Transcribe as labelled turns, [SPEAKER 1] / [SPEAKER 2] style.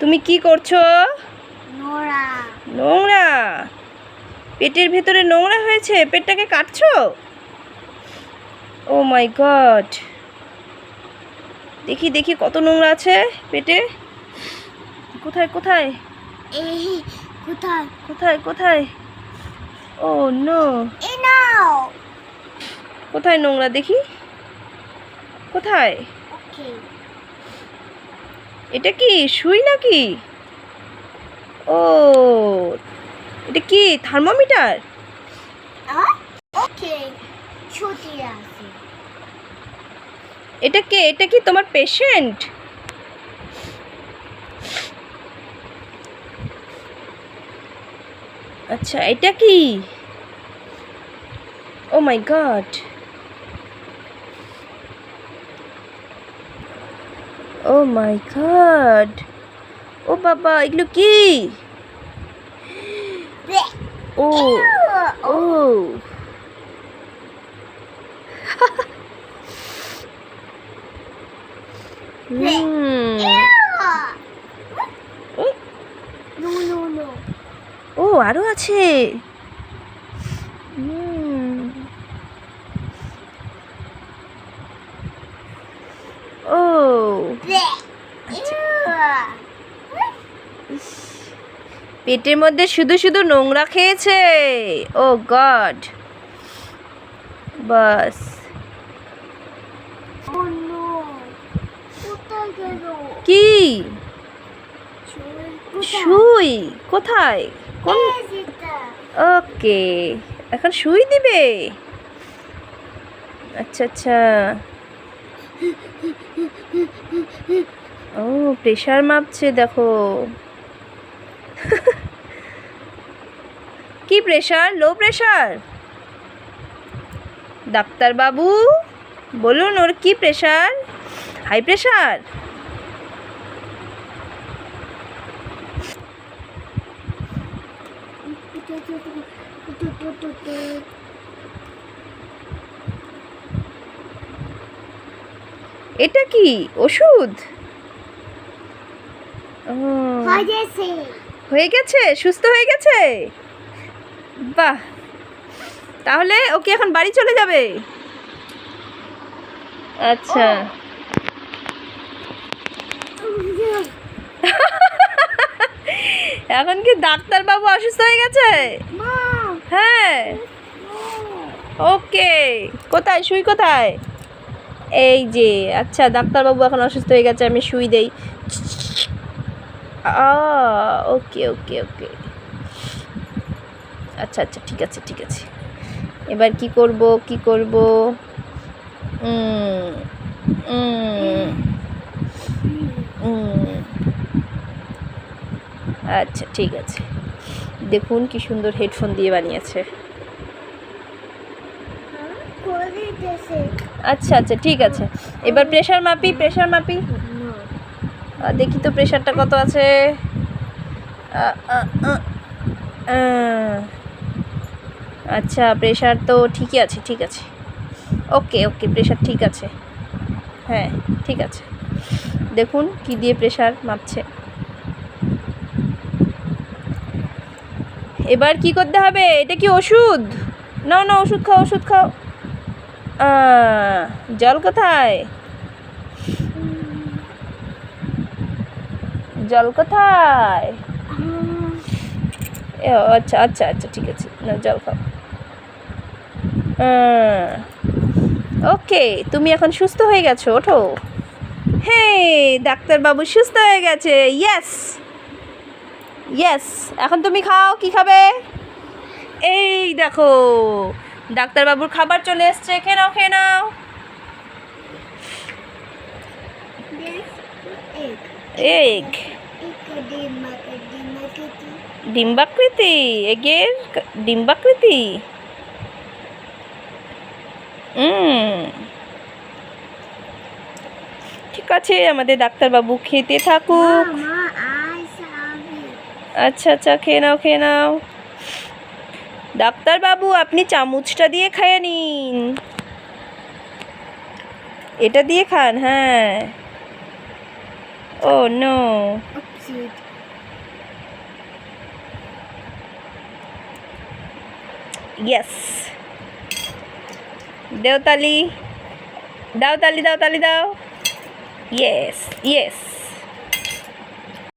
[SPEAKER 1] তুমি কি করছ?
[SPEAKER 2] নোংরা।
[SPEAKER 1] পেটের ভেতরে নোংরা হয়েছে? পেটটাকে কাটছো? ও মাই গড দেখি দেখি কত নোংরা আছে পেটে। কোথায় কোথায়?
[SPEAKER 2] এই কোথায়?
[SPEAKER 1] কোথায় কোথায়? ও নো
[SPEAKER 2] এই নাও!
[SPEAKER 1] কোথায় নোংরা দেখি? কোথায়?
[SPEAKER 2] ওকে
[SPEAKER 1] এটা কি সুই নাকি? ও এটা কি থার্মোমিটার? এটা কে? এটা কি তোমার পেশেন্ট? আচ্ছা এটা কি? ও মাই গড। ও মাই গড ও বাবা এগুলো কি? ও ও ও, আরও আছে। ও ইস, পেটের মধ্যে শুধু শুধু নোংরা খেয়েছে? Oh God. বাস। কি? সুই কোথায়? কোন ওকে। এখন সুই দিবে? আচ্ছা আচ্ছা। ও প্রেশার মাপছে, দেখো। কি প্রেশার লো প্রেশার ডাক্তার বাবু বলুন ওর কি প্রেশার হাই প্রেশার এটা কি? ওষুধ?
[SPEAKER 2] হয়ে গেছে।
[SPEAKER 1] হয়ে গেছে? সুস্থ হয়ে গেছে? বাহ। তাহলে ওকে এখন বাড়ি চলে যাবে? আচ্ছা। এখন কি ডাক্তার বাবু অসুস্থ হয়ে গেছে? হ্যাঁ। ওকে। কোথায়? শুই কোথায়? এই যে। আচ্ছা ডাক্তারবাবু এখন অসুস্থ হয়ে গেছে আমি শুই দেই। ওকে ওকে ওকে আচ্ছা আচ্ছা ঠিক আছে ঠিক আছে। এবার কি করব কি করব। আচ্ছা ঠিক আছে। দেখুন কি সুন্দর হেডফোন দিয়ে বানিয়েছে। আচ্ছা আচ্ছা ঠিক আছে। এবার প্রেশার মাপি প্রেশার মাপি। দেখি তো প্রেশারটা কত আছে। আচ্ছা প্রেশার তো ঠিকই আছে, ঠিক আছে। ওকে ওকে, প্রেশার ঠিক আছে। হ্যাঁ ঠিক আছে। দেখুন কি দিয়ে প্রেশার মাপছে। এবার কি করতে হবে? এটা কি ওষুধ? না না, ওষুধ খাও ওষুধ খাও। জল কোথায়? জল কোথায়? আচ্ছা আচ্ছা আচ্ছা ঠিক আছে। না জল খাও। ওকে তুমি এখন সুস্থ হয়ে গেছো ওঠো। হে ডাক্তারবাবু সুস্থ হয়ে গেছে। ইয়েস ইয়েস এখন তুমি খাও কি খাবে? এই দেখো ডাক্তারবাবুর খাবার চলে এসছে খেয়ে নাও খেয়ে নাও। এগ ডিম্বাকৃতি এগের ডিম্বাকৃতি। ঠিক আছে আমাদের ডাক্তারবাবু খেতে থাকুক। আচ্ছা আচ্ছা খেয়ে নাও খেয়ে নাও। ডাক্তারবাবু আপনি চামচটা দিয়ে খাইয়ে নিন। এটা দিয়ে খান হ্যাঁ। ও নো।
[SPEAKER 2] Upset.
[SPEAKER 1] ইয়েস দেও তালি দাও তালি দাও তালি দাও ইয়েস ইয়েস